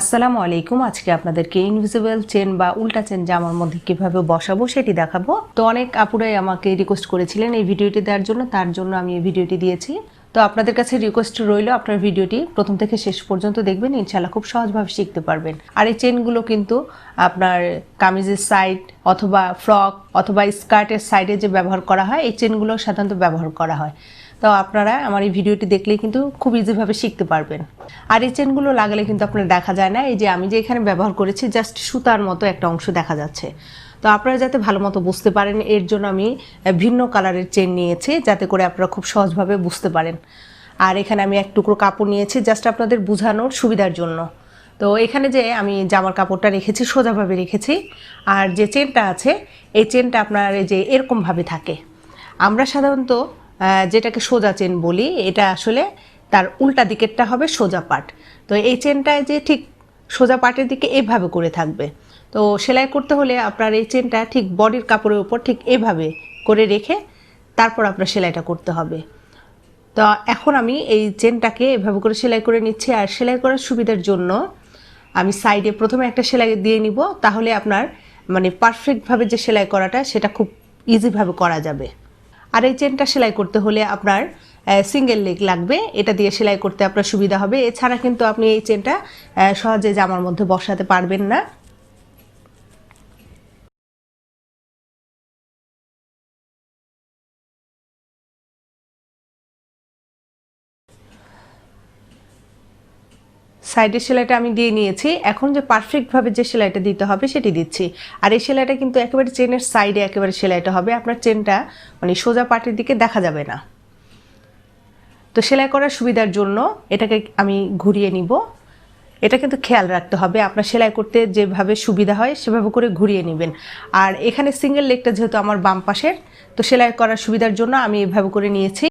আসসালামু আলাইকুম। আজকে আপনাদেরকে ইনভিজিবল চেন বা উল্টা চেন জামার মধ্যে কীভাবে বসাবো সেটি দেখাবো। তো অনেক আপুরাই আমাকে রিকোয়েস্ট করেছিলেন এই ভিডিওটি দেওয়ার জন্য, তার জন্য আমি এই ভিডিওটি দিয়েছি। তো আপনাদের কাছে রিকোয়েস্ট রইল, আপনার ভিডিওটি প্রথম থেকে শেষ পর্যন্ত দেখবেন ইনশাল্লাহ খুব সহজভাবে শিখতে পারবেন। আর এই চেনগুলো কিন্তু আপনার কামিজের সাইড অথবা ফ্রক অথবা স্কার্টের সাইডে যে ব্যবহার করা হয়, এই চেনগুলো সাধারণত ব্যবহার করা হয়। তো আপনারা আমার এই ভিডিওটি দেখলেই কিন্তু খুব ইজিভাবে শিখতে পারবেন। আর এই চেনগুলো লাগালে কিন্তু আপনার দেখা যায় না, এই যে আমি যে এখানে ব্যবহার করেছি জাস্ট সুতার মতো একটা অংশ দেখা যাচ্ছে। তো আপনারা যাতে ভালো মতো বুঝতে পারেন, এর জন্য আমি ভিন্ন কালারের চেন নিয়েছি, যাতে করে আপনারা খুব সহজভাবে বুঝতে পারেন। আর এখানে আমি এক টুকরো কাপড় নিয়েছি জাস্ট আপনাদের বোঝানোর সুবিধার জন্য। তো এখানে যে আমি জামার কাপড়টা রেখেছি, সোজাভাবে রেখেছি। আর যে চেনটা আছে, এই চেনটা আপনার এই যে এরকমভাবে থাকে। আমরা সাধারণত যেটাকে সোজা চেন বলি, এটা আসলে তার উল্টা দিকেরটা হবে সোজা পাট। তো এই চেনটায় যে ঠিক সোজা পাটের দিকে এভাবে করে থাকবে। তো সেলাই করতে হলে আপনার এই চেনটা ঠিক বডির কাপড়ের উপর ঠিক এভাবে করে রেখে তারপর আপনার সেলাইটা করতে হবে। তো এখন আমি এই চেনটাকে এভাবে করে সেলাই করে নিচ্ছি। আর সেলাই করার সুবিধার জন্য আমি সাইডে প্রথমে একটা সেলাই দিয়ে নিব। তাহলে আপনার মানে পারফেক্টভাবে যে সেলাই করাটা, সেটা খুব ইজিভাবে করা যাবে। আর এই চেনটা সেলাই করতে হলে আপনার সিঙ্গেল লেগ লাগবে। এটা দিয়ে সেলাই করতে আপনার সুবিধা হবে। এছাড়া কিন্তু আপনি এই চেনটা সহজে জামার মধ্যে বসাতে পারবেন না। সাইডের সেলাইটা আমি দিয়ে নিয়েছি। এখন যে পারফেক্টভাবে যে সেলাইটা দিতে হবে সেটি দিচ্ছি। আর এই সেলাইটা কিন্তু একেবারে চেনের সাইডে একেবারে সেলাইটা হবে। আপনার চেনটা মানে সোজা পাটের দিকে দেখা যাবে না। তো সেলাই করার সুবিধার জন্য এটাকে আমি ঘুরিয়ে নিব। এটা কিন্তু খেয়াল রাখতে হবে। আপনার সেলাই করতে যেভাবে সুবিধা হয় সেভাবে করে ঘুরিয়ে নেবেন। আর এখানে সিঙ্গেল লেগটা যেহেতু আমার বাম পাশের, তো সেলাই করার সুবিধার জন্য আমি এভাবে করে নিয়েছি।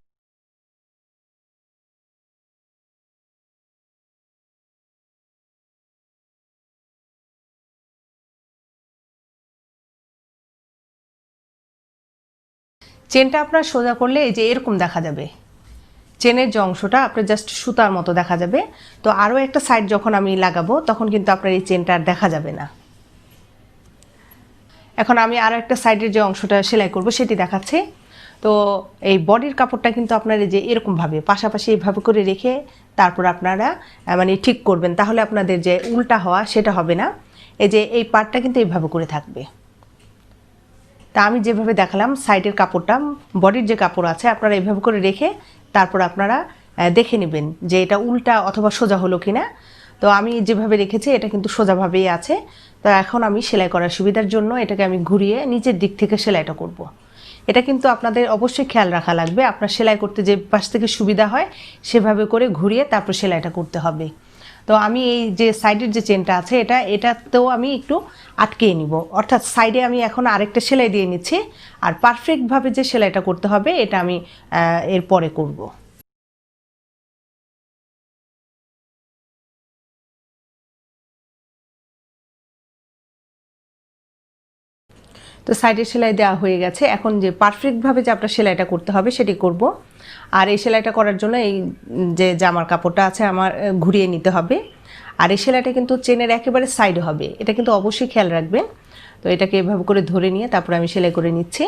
চেনটা আপনার সোজা করলে এই যে এরকম দেখা যাবে। চেনের যে অংশটা, আপনার জাস্ট সুতার মতো দেখা যাবে। তো আরও একটা সাইড যখন আমি লাগাবো, তখন কিন্তু আপনার এই চেনটা আর দেখা যাবে না। এখন আমি আরও একটা সাইডের যে অংশটা সেলাই করব, সেটি দেখাচ্ছি। তো এই বডির কাপড়টা কিন্তু আপনার এই যে এরকমভাবে, পাশাপাশি এইভাবে করে রেখে তারপর আপনারা মানে ঠিক করবেন। তাহলে আপনাদের যে উল্টা হওয়া, সেটা হবে না। এই যে এই পার্টটা কিন্তু এইভাবে করে থাকবে। তা আমি যেভাবে দেখালাম সাইডের কাপড়টা বডির যে কাপড় আছে, আপনারা এভাবে করে রেখে তারপর আপনারা দেখে নেবেন যে এটা উল্টা অথবা সোজা হলো কিনা। তো আমি যেভাবে রেখেছি, এটা কিন্তু সোজাভাবেই আছে। তো এখন আমি সেলাই করার সুবিধার জন্য এটাকে আমি ঘুরিয়ে নিচের দিক থেকে সেলাইটা করব। এটা কিন্তু আপনাদের অবশ্যই খেয়াল রাখা লাগবে। আপনার সেলাই করতে যে পাশ থেকে সুবিধা হয়, সেভাবে করে ঘুরিয়ে তারপর সেলাইটা করতে হবে। তো আমি এই যে সাইডের যে চেনটা আছে, এটা, এটাতেও আমি একটু আটকে নিব। অর্থাৎ সাইডে আমি এখন আরেকটা সেলাই দিয়ে নিচ্ছি, আর পারফেক্টভাবে যে সেলাইটা করতে হবে, এটা আমি এরপরে এর পরে করব। তো সাইডের সেলাই দেওয়া হয়ে গেছে। এখন যে পারফেক্টভাবে যে আপনার সেলাইটা করতে হবে সেটি করব। আর এই সেলাইটা করার জন্য এই যে জামার কাপড়টা আছে আমার ঘুরিয়ে নিতে হবে। আর এই সেলাইটা কিন্তু চেনের একেবারে সাইড হবে। এটা কিন্তু অবশ্যই খেয়াল রাখবেন। তো এটাকে এভাবে করে ধরে নিয়ে তারপরে আমি সেলাই করে নিচ্ছি।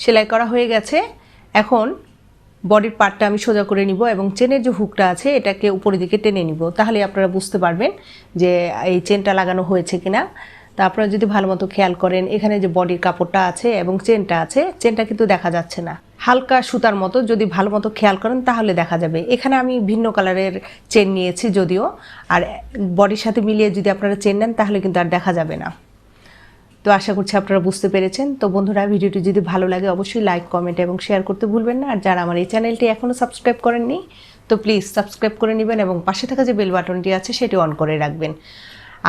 সেলাই করা হয়ে গেছে। এখন বডির পার্টটা আমি সোজা করে নিব এবং চেনের যে হুকটা আছে, এটাকে উপরের দিকে টেনে নিব। তাহলে আপনারা বুঝতে পারবেন যে এই চেনটা লাগানো হয়েছে কিনা। তা আপনারা যদি ভালো মতো খেয়াল করেন, এখানে যে বডির কাপড়টা আছে এবং চেনটা আছে, চেনটা কিন্তু দেখা যাচ্ছে না। হালকা সুতার মতো যদি ভালো মতো খেয়াল করেন, তাহলে দেখা যাবে। এখানে আমি ভিন্ন কালারের চেন নিয়েছি যদিও। আর বডির সাথে মিলিয়ে যদি আপনারা চেন নেন, তাহলে কিন্তু আর দেখা যাবে না। তো আশা করছি আপনারা বুঝতে পেরেছেন। তো বন্ধুরা, ভিডিওটি যদি ভালো লাগে অবশ্যই লাইক কমেন্ট এবং শেয়ার করতে ভুলবেন না। আর যারা আমার এই চ্যানেলটি এখনও সাবস্ক্রাইব করেননি, তো প্লিজ সাবস্ক্রাইব করে নেবেন এবং পাশে থাকা যে বেল বাটনটি আছে, সেটি অন করে রাখবেন।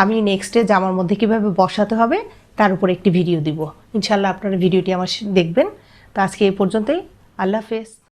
আমি নেক্সটে জামার মধ্যে কীভাবে বসাতে হবে, তার উপর একটি ভিডিও দিব। ইনশাল্লাহ আপনারা ভিডিওটি আমার দেখবেন। তো আজকে এই পর্যন্তই। আল্লাহ হাফেজ।